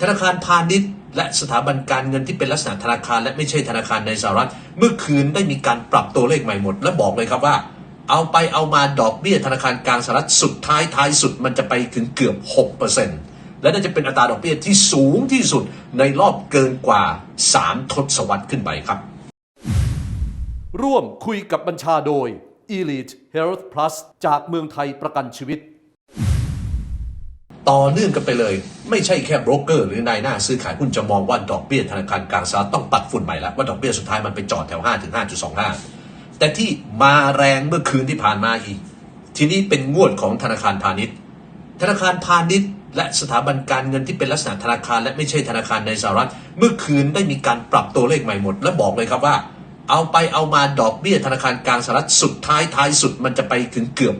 ธนาคารพาณิชย์และสถาบันการเงินที่เป็นลักษณะธนาคารและไม่ใช่ธนาคารในสหรัฐ เมื่อคืนได้มีการปรับตัวเลขใหม่หมด และบอกเลยครับว่า เอาไปเอามาดอกเบี้ยธนาคารกลางสหรัฐสุดท้ายท้ายสุดมันจะไปถึงเกือบ 6%และน่าจะเป็นอัตราดอกเบี้ยที่สูงที่สุดในรอบเกินกว่า 3 ทศวรรษขึ้นไปครับ ร่วมคุยกับบัญชาโดย Elite Health Plus จากเมืองไทยประกันชีวิต ต่อเนื่องกันไปเลย ไม่ใช่แค่โบรกเกอร์หรือนายหน้าซื้อขายหุ้นจะมองว่าดอกเบี้ยธนาคารกลางสหรัฐต้องปัดฝุ่นใหม่แล้วว่าดอกเบี้ยสุดท้ายมันไปจอดแถว5ถึง5.25 แต่ที่มาแรงเมื่อคืนที่ผ่านมาอีก ทีนี้เป็นงวดของธนาคารพาณิชย์ ธนาคารพาณิชย์และสถาบันการเงินที่เป็นลักษณะธนาคาร และไม่ใช่ธนาคารในสหรัฐ เมื่อคืนได้มีการปรับตัวเลขใหม่หมด และบอกเลยครับว่า เอาไปเอามาดอกเบี้ยธนาคารกลางสหรัฐสุดท้ายท้ายสุดมันจะไปถึงเกือบ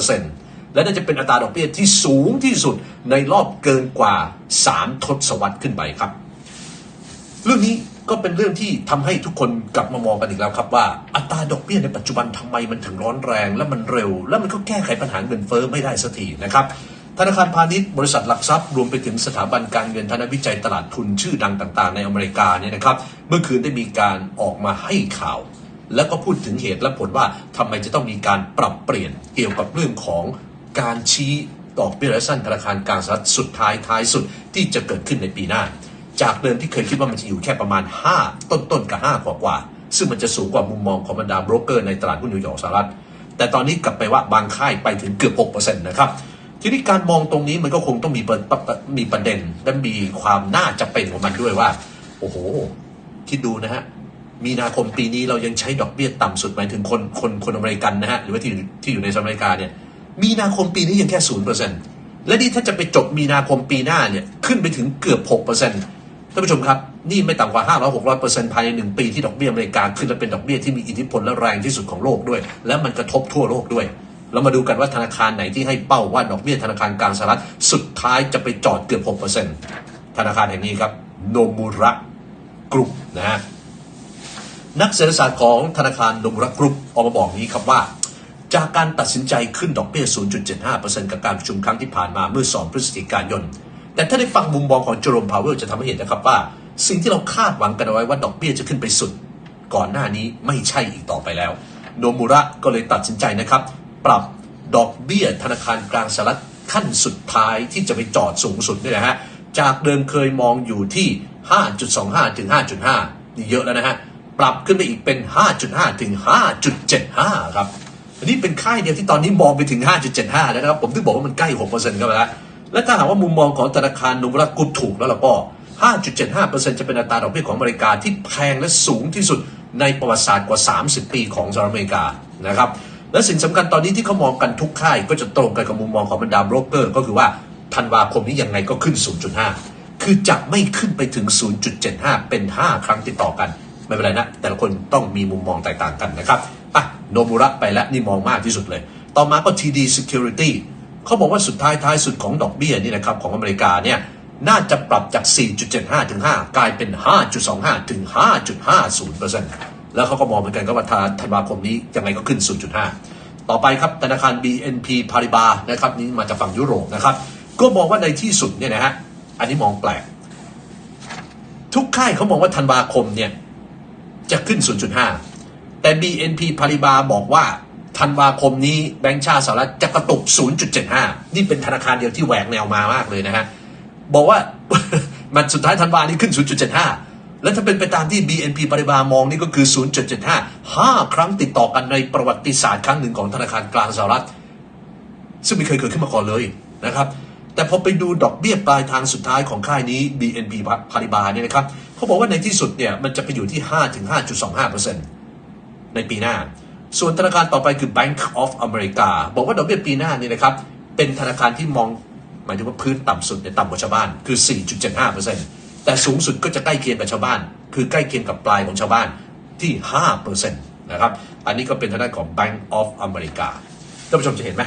6% และน่าจะเป็นอัตราดอกเบี้ยที่สูงที่สุดในรอบเกินกว่า 3 ทศวรรษขึ้นไปครับ เรื่องนี้ก็เป็นเรื่องที่ทำให้ทุกคนกลับมามองกันอีกแล้วครับว่าอัตราดอกเบี้ยในปัจจุบันทำไมมันถึงร้อนแรง และมันเร็ว และมันก็แก้ไขปัญหาเงินเฟ้อไม่ได้สักทีนะครับธนาคารพาณิชย์บริษัทหลักทรัพย์รวมไปถึงสถาบันการเงินธนวิจัยตลาดทุนชื่อดังต่างๆ ในอเมริกาเนี่ยนะครับ เมื่อคืนได้มีการออกมาให้ข่าว แล้วก็พูดถึงเหตุและผลว่าทำไมจะต้องมีการปรับเปลี่ยนเกี่ยวกับเรื่องของ การชี้ดอกเบี้ยระยะสั้นธนาคารกลางสหรัฐสุดท้ายท้ายสุดที่จะเกิดขึ้นในปีหน้า จากเดิมที่เคยคิดว่ามันจะอยู่แค่ประมาณ 5 ต้นๆกับ5กว่ากว่า ซึ่งมันจะสูงกว่ามุมมองของบรรดาโบรกเกอร์ในตลาดหุ้นนิวยอร์กสหรัฐ แต่ตอนนี้กลับไปว่าบางค่ายไปถึงเกือบ6%นะครับทีนี้การมองตรงนี้มันก็คงต้องมีประมีประเด็น และมีความน่าจะเป็นของมันด้วยว่า โอ้โห คิดดูนะฮะ มีนาคมปีนี้เรายังใช้ดอกเบี้ยต่ำสุดหมายถึงคนคนคนอเมริกันนะฮะ หรือว่าที่อยู่ที่อยู่ในสหรัฐอเมริกาเนี่ย มีนาคมปีนี้ยังแค่ศูนย์เปอร์เซ็นต์และนี่ถ้าจะไปจบมีนาคมปีหน้าเนี่ยขึ้นไปถึงเกือบหกเปอร์เซ็นต์ท่านผู้ชมครับ นี่ไม่ต่ำกว่าห้าร้อยหกร้อยเปอร์เซ็นต์ภายในหนึ่งปีที่ดอกเบี้ยอเมริกาขึ้นและเป็นดอกเบี้ยที่มีอิทธิพลและแรงที่สุดของโลกด้วย และมันกระทบทั่วโลกด้วยเรามาดูกันว่าธนาคารไหนที่ให้เป้าว่าดอกเบี้ยธนาคารกลางสหรัฐสุดท้ายจะไปจอดเกือบ 6%ธนาคารแห่งนี้ครับโนมูระกรุ๊ปนะฮะนักเศรษฐศาสตร์ของธนาคารโนมุระกรุ๊ปออกมาบอกนี้ครับว่า จากการตัดสินใจขึ้นดอกเบี้ย 0.75%กับการประชุมครั้งที่ผ่านมาเมื่อ 2 พฤศจิกายน แต่ถ้าได้ฟังมุมมองของโจโรมพาวเวลจะทำให้เห็นนะครับว่า สิ่งที่เราคาดหวังกันเอาไว้ว่าดอกเบี้ยจะขึ้นไปสุด ก่อนหน้านี้ไม่ใช่อีกต่อไปแล้ว โนมุระก็เลยตัดสินใจนะครับ ปรับดอกเบี้ยธนาคารกลางสหรัฐขั้นสุดท้ายที่จะไปจอดสูงสุดนี่นะฮะ จากเดิมเคยมองอยู่ที่ 5.25 ถึง 5.5 นี่เยอะแล้วนะฮะ ปรับขึ้นไปอีกเป็น 5.5 ถึง 5.75 ครับ อันนี้เป็นค่ายเดียวที่ตอนนี้มองไปถึง 5.75 แล้วนะครับ ผมถึงบอกว่ามันใกล้6%เข้าไปแล้ว และถ้าหากว่ามุมมองของธนาคารนูบรากุปถูกแล้วล่ะก็5.75%จะเป็นอัตราดอกเบี้ยของอเมริกาที่แพงและสูงที่สุดในประวัติศาสตร์กว่า 30 ปีของสหรัฐอเมริกานะครับ และสิ่งสำคัญตอนนี้ที่เขามองกันทุกค่ายก็จะตรงกันกับมุมมองของบรรดาโบรกเกอร์ก็คือว่าธันวาคมนี้ยังไงก็ขึ้น 0.5 คือจะไม่ขึ้นไปถึง 0.75 เป็น 5 ครั้งติดต่อกัน ไม่เป็นไรนะ แต่ละคนต้องมีมุมมองแตกต่างกันนะครับอะโนมุระไปแล้วนี่มองมากที่สุดเลย ต่อมาก็ TD Security เขาบอกว่าสุดท้ายท้ายสุดของดอกเบี้ยนี่นะครับของอเมริกาเนี่ยน่าจะปรับจาก 4.75 ถึง 5 กลายเป็น 5.25 ถึง 5.50%แล้วเขาก็มองเหมือนกันก็ว่าธันวาคมนี้ยังไงก็ขึ้น 0.5 ต่อไปครับธนาคาร BNP Paribas นะครับนี่มาจากฝั่งยุโรปนะครับ ก็มองว่าในที่สุดเนี่ยนะฮะ อันนี้มองแปลก ทุกค่ายเขามองว่าธันวาคมเนี่ย จะขึ้น 0.5 แต่ BNP Paribas บอกว่าธันวาคมนี้แบงก์ชาติสหรัฐจะกระตุก 0.75 นี่เป็นธนาคารเดียวที่แหวกแนวมามากเลยนะฮะ บอกว่ามันสุดท้ายธันวานี้ขึ้น 0.75 แล้วถ้าเป็นไปตามที่ BNP Paribas มองนี่ก็คือ 0.75 5 ครั้งติดต่อกันในประวัติศาสตร์ครั้งหนึ่งของธนาคารกลางสหรัฐ ซึ่งไม่เคยเกิดขึ้นมาก่อนเลยนะครับ แต่พอไปดูดอกเบี้ยปลายทางสุดท้ายของค่ายนี้ BNP Paribas เนี่ยนะครับ เขาบอกว่าในที่สุดเนี่ยมันจะไปอยู่ที่ 5-5.25%ในปีหน้า ส่วนธนาคารต่อไปคือ Bank of America บอกว่าดอกเบี้ยปีหน้านี่นะครับ เป็นธนาคารที่มองหมายถึงว่าพื้นต่ำสุดเนี่ยต่ำกว่าชาวบ้านคือ 4.75%แต่สูงสุดก็จะใกล้เคียงกับชาวบ้าน คือใกล้เคียงกับปลายของชาวบ้านที่ 5%นะครับ อันนี้ก็เป็นทางด้านของ Bank of America ท่านผู้ชมจะเห็นไหม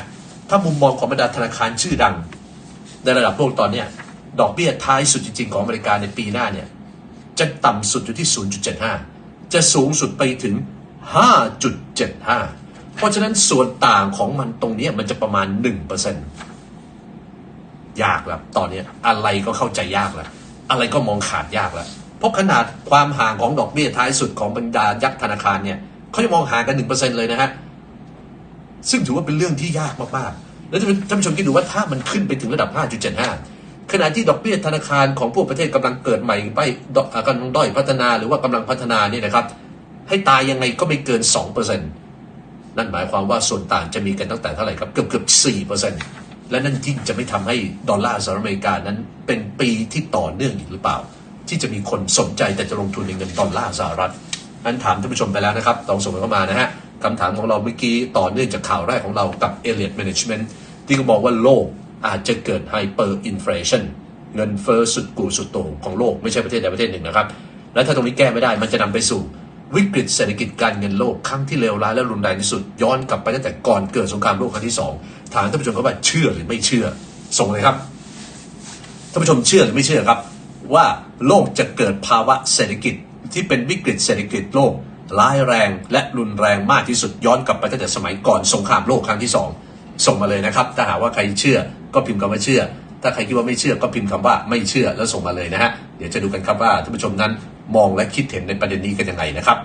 ถ้ามุมมองของบรรดาธนาคารชื่อดัง ในระดับโลกตอนเนี้ยดอกเบี้ยท้ายสุดจริงๆของอเมริกาในปีหน้าเนี่ย จะต่ำสุดอยู่ที่ 0.75 จะสูงสุดไปถึง 5.75 เพราะฉะนั้นส่วนต่างของมันตรงนี้มันจะประมาณ 1%ยากแล้วตอนนี้อะไรก็เข้าใจยากแล้ว อะไรก็มองขาดยากแล้ว เพราะขนาดความห่างของดอกเบี้ยท้ายสุดของบรรดายักษ์ธนาคารเนี่ยเขาจะมองห่างกันหนึ่งเปอร์เซ็นเลยนะฮะ ซึ่งถือว่าเป็นเรื่องที่ยากมากๆ แล้วท่านผู้ชมคิดดูว่าถ้ามันขึ้นไปถึงระดับ 5.75 ขณะที่ดอกเบี้ยธนาคารของพวกประเทศกำลังเกิดใหม่ไปดอกกำลังด้อยพัฒนาหรือว่ากำลังพัฒนานี่นะครับ ให้ตายยังไงก็ไม่เกิน 2%นั่นหมายความว่าส่วนต่างจะมีกันตั้งแต่เท่าไหร่ครับ เกือบเกือบ4%และนั่นยิ่งจะไม่ทำให้ดอลลาร์สหรัฐอเมริกานั้นเป็นปีที่ต่อเนื่องอีกหรือเปล่า ที่จะมีคนสนใจแต่จะลงทุนในเงินดอลลาร์สหรัฐนั้นถามท่านผู้ชมไปแล้วนะครับลองส่งเข้ามานะฮะคำถามของเราเมื่อกี้ต่อเนื่องจากข่าวแรกของเรากับ Elliott Management ที่เขาบอกว่าโลก อาจจะเกิด Hyperinflation เงินเฟ้อสุดกูสุดโต่งของโลกไม่ใช่ประเทศใดประเทศหนึ่งนะครับ และถ้าตรงนี้แก้ไม่ได้มันจะนำไปสู่วิกฤตเศรษฐกิจการเงินโลกครั้งที่เลวร้ายและรุนแรงที่สุด ย้อนกลับไปตั้งแต่ก่อนเกิดสงครามโลกครั้งที่สองถามท่านผู้ชมครับว่าเชื่อหรือไม่เชื่อ ส่งเลยครับท่านผู้ชมเชื่อหรือไม่เชื่อครับ ว่าโลกจะเกิดภาวะเศรษฐกิจที่เป็นวิกฤตเศรษฐกิจโลกร้ายแรงและรุนแรงมากที่สุดย้อนกลับไปตั้งแต่สมัยก่อนสงครามโลกครั้งที่สองส่งมาเลยนะครับถ้าหากว่าใครเชื่อ ก็พิมพ์คำว่าเชื่อ ถ้าใครคิดว่าไม่เชื่อก็พิมพ์คำว่าไม่เชื่อแล้วส่งมาเลยนะฮะเดี๋ยวจะดูกันครับว่าท่านผู้ชมนั้นมองและคิดเห็นในประเด็นนี้กันยังไงนะครับ